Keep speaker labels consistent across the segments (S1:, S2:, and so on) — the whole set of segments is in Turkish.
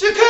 S1: Chicken!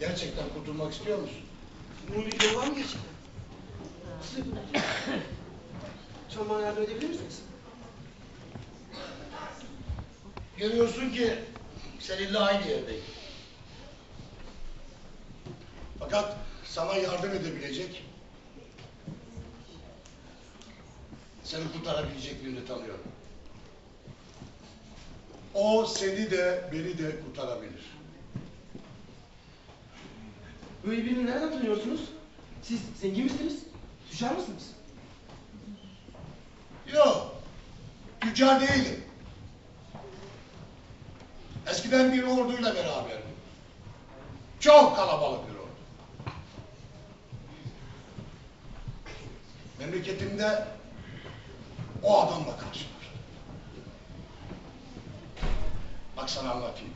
S2: Gerçekten kurtulmak istiyor musun?
S1: Bunun bir var mı yapılacak? Lütfen bana yardım edebilir misiniz?
S2: Görüyorsun ki seninle aynı yerdeyim. Fakat sana yardım edebilecek, seni kurtarabilecek birini tanıyorum. O seni de beni de kurtarabilir.
S1: Böyle birini nereden tanıyorsunuz? Siz zengin misiniz? Tüccar mısınız?
S2: Yok, tüccar değilim. Eskiden bir orduyla beraberdim. Çok kalabalık bir ordu. Memleketimde o adamla karşılaştım. Bak sana anlatayım.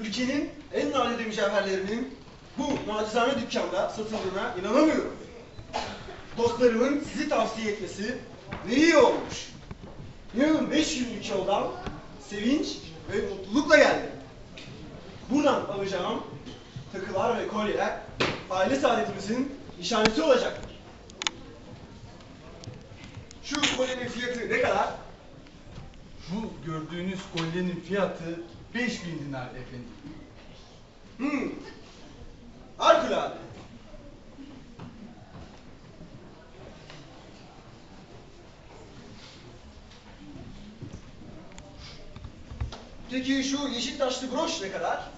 S1: Ülkenin en nadide mücevherlerinin bu nacizane dükkanda satıldığına inanamıyorum. Dostlarımın sizi tavsiye etmesi ne iyi olmuş. İnanın beş günlük yoldan sevinç ve mutlulukla geldim. Buradan alacağım takılar ve kolyeler aile saadetimizin nişanesi olacaktır. Şu kolyenin fiyatı ne kadar?
S3: Bu gördüğünüz kolyenin fiyatı 5000 dinar efendim.
S1: Hmm. Harikulade. Peki şu yeşil taşlı broş ne kadar?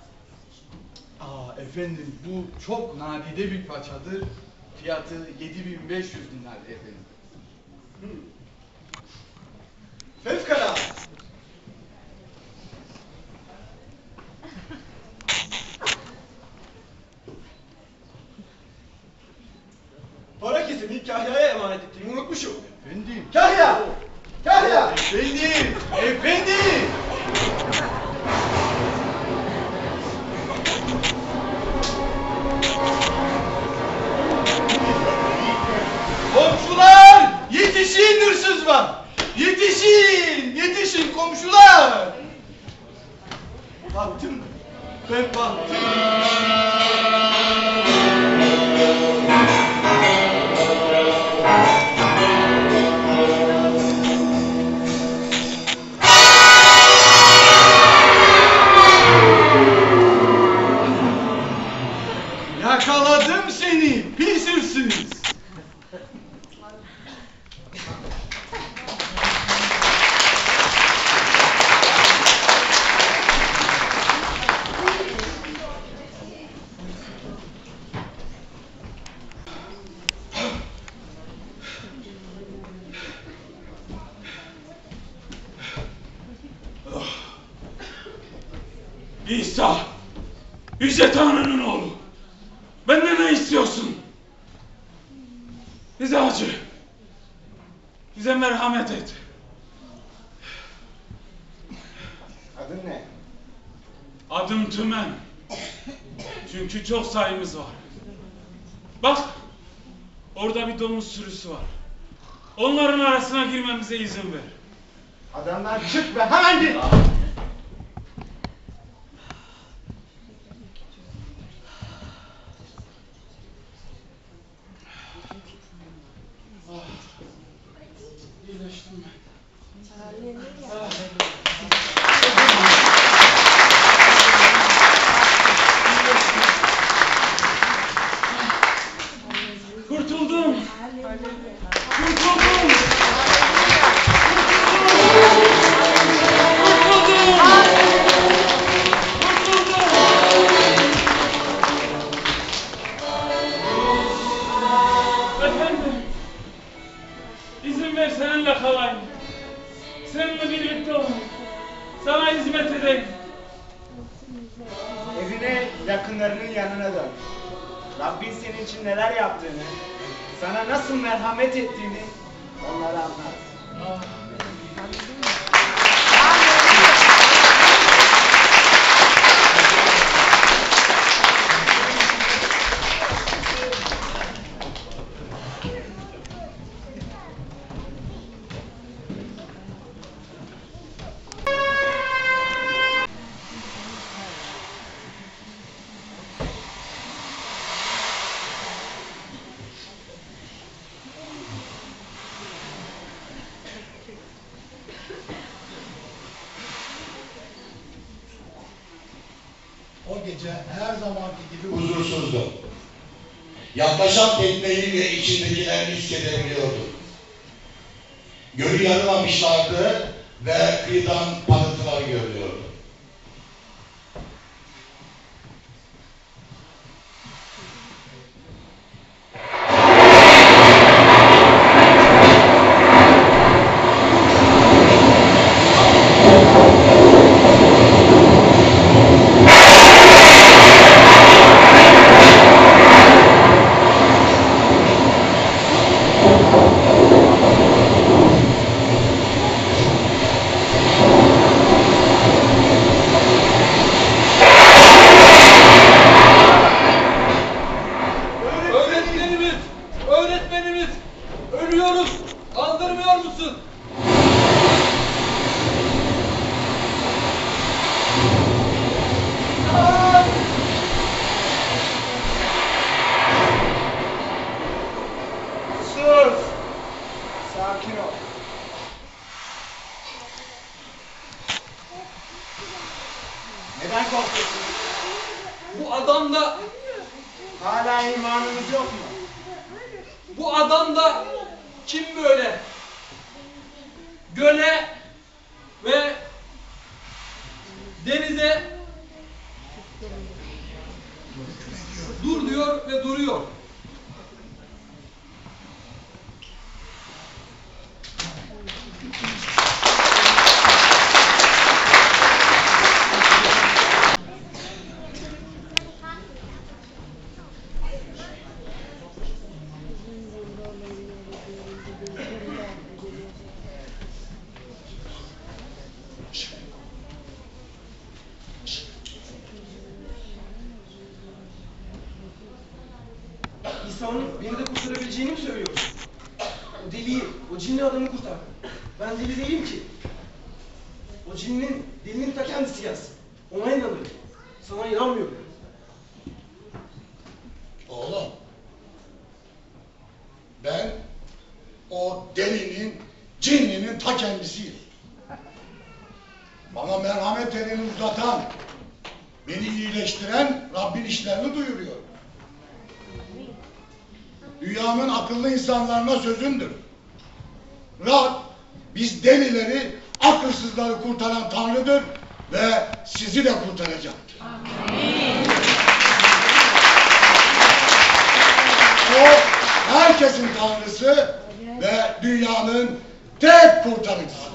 S3: Aa efendim bu çok nadide bir paçadır. Fiyatı 7500 dinar efendim.
S1: Hmm. Kesimi Kahya'ya emanet ettiğimi unutmuşum.
S3: Efendim.
S1: Kahya! Kahya!
S3: Efendim. Efendim. Komşular! Yetişin hırsız var! Yetişin! Yetişin komşular! Baktım. Ben baktım. Yakaladım seni pis hırsız.
S4: İsa, Yüce Tanrı'nın oğlu. Adım Tümen. Çünkü çok sayımız var. Bak, orada bir domuz sürüsü var. Onların arasına girmemize izin ver.
S1: Adamlar çık ve hemen git.
S5: Rabbin senin için neler yaptığını, sana nasıl merhamet ettiğini onlara anlat.
S2: O gece her zamanki gibi
S6: huzursuzdu. Yaklaşan tekneyi ve içindekilerini hissedebiliyordu. Gölü yarılamışlardı ve kıyıdan parıltılar görüyordu.
S5: Sakin ol. Neden korkuyorsun?
S3: Bu adam da,
S5: Hala imanınız yok mu?
S3: bu adam da kim böyle? Göle ve denize dur diyor ve duruyor.
S1: İsa'nın beni de kurtarabileceğini mi söylüyorsun? O deliyi, o cinli adamı kurtar. Ben deli değilim ki. O cinnin, delinin ta kendisi gelsin. Ona inanırım. Sana inanmıyorum.
S2: Oğlum. Ben o delinin, cinlinin ta kendisiyim. Bana merhamet elini uzatan, beni iyileştiren Rabbin işlerini duyuruyor. Dünyanın akıllı insanlarına sözündür. Rab, biz delileri, akılsızları kurtaran Tanrı'dır ve sizi de kurtaracaktır. O herkesin tanrısı ve dünyanın tek kurtarıcısı.